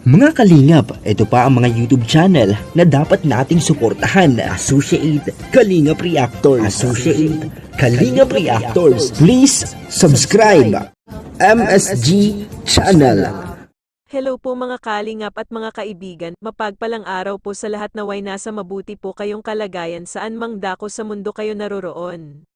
Mga kalingap, ito pa ang mga YouTube channel na dapat nating suportahan. Associate Kalingap Reactors. Associate Kalingap Reactors. Please subscribe. MSG Channel. Hello po mga kalingap at mga kaibigan, mapagpalang araw po sa lahat na way nasa mabuti po kayong kalagayan saan mang dako sa mundo kayo naroroon.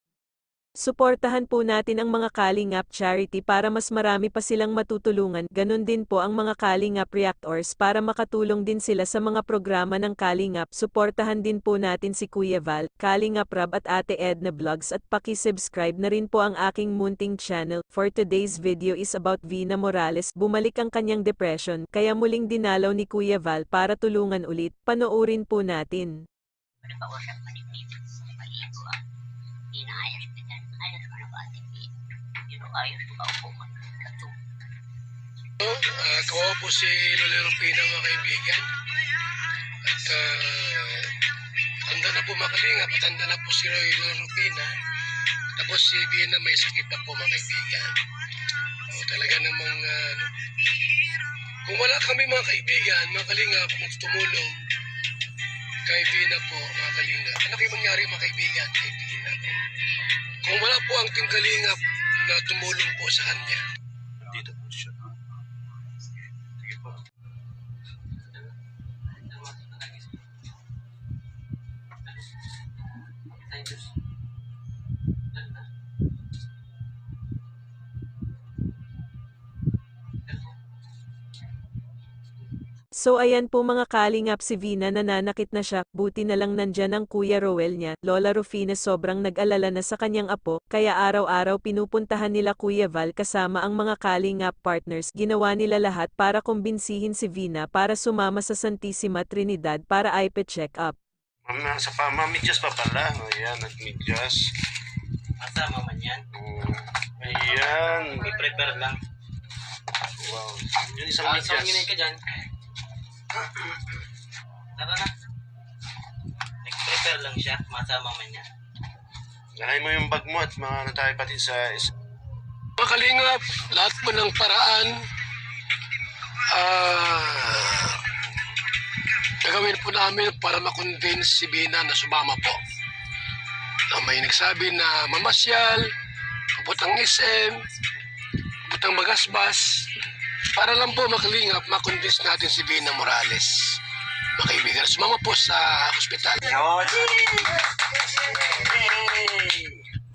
Suportahan po natin ang mga Kalingap charity para mas marami pa silang matutulungan. Ganon din po ang mga Kalingap reactors para makatulong din sila sa mga programa ng Kalingap. Suportahan din po natin si Kuya Val, Kalingap Rab at Ate Edna Vlogs at paki-subscribe na rin po ang aking munting channel. For today's video is about Vina Morales. Bumalik ang kanyang depression kaya muling dinalaw ni Kuya Val para tulungan ulit. Panoorin po natin. Ano ba Inaayos ko yan. Ayos ko na ba ating Pero ayos ko ba ako magkato? Uh, kawawa po si Lolero Pina mga kaibigan. At uh, tanda na po makalingap at tanda na po si Lolero Pina. Tapos si Bina may sakit na po mga kaibigan. O, talaga namang uh, ano, kung wala kami mga kaibigan, mga kalingap, tumulong kay Bina po, mga kalingap. Ano kayo mangyari mga kaibigan kay Bina? Kung wala po ang Team Kalingap na tumulong po sa kanya, dito po siya. Sige po. So ayan po mga kalingap si Vina nananakit na siya, buti na lang nandyan ang Kuya Roel niya, Lola Rufina sobrang nag-alala na sa kanyang apo, kaya araw-araw pinupuntahan nila Kuya Val kasama ang mga kalingap partners, ginawa nila lahat para kumbinsihin si Vina para sumama sa Santissima Trinidad para ipe-check up. Mama, sa pa, mamidyas pa pala. Ayan, nagmidyas. Kasama man yan. Mm, Ayan. I-prepare lang. Wow. Yung isang Ah, midyas. saan ka dyan? Tara na. Nag-prepare lang siya. Masama man yan. Lahay mo yung bag mo at mga ano tayo pati sa... is- Mga kalingap, lahat po ng paraan, ah, gagawin po namin para makonvince si Bina na sumama po. Na may nagsabi na mamasyal, puputang SM, puputang magasbas, para lang po makalingap, makonvince natin si Bina Morales. Mga kaibigan, sumama po sa ospital.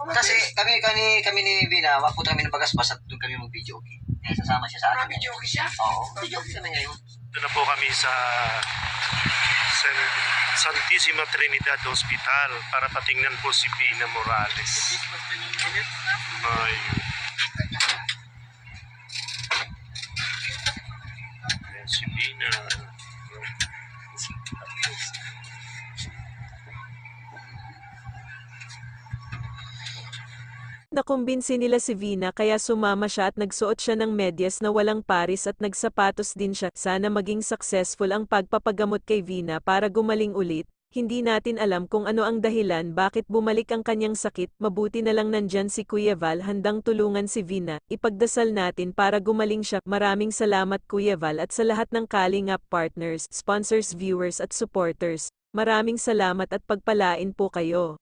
Kasi kami kami kami ni Bina, wapunta kami ng Bagasbas at doon kami mag-video okay. Eh, sasama siya sa akin. Video okay siya? Oo. Video okay naman ngayon. Ito na po kami sa San, Santissima Trinidad Hospital para patingnan po si Pina Morales. Ay. Nakumbinsi nila si Vina kaya sumama siya at nagsuot siya ng medyas na walang paris at nagsapatos din siya. Sana maging successful ang pagpapagamot kay Vina para gumaling ulit. Hindi natin alam kung ano ang dahilan bakit bumalik ang kanyang sakit. Mabuti na lang nandyan si Kuya Val handang tulungan si Vina. Ipagdasal natin para gumaling siya. Maraming salamat Kuya Val at sa lahat ng Kalingap partners, sponsors, viewers at supporters. Maraming salamat at pagpalain po kayo.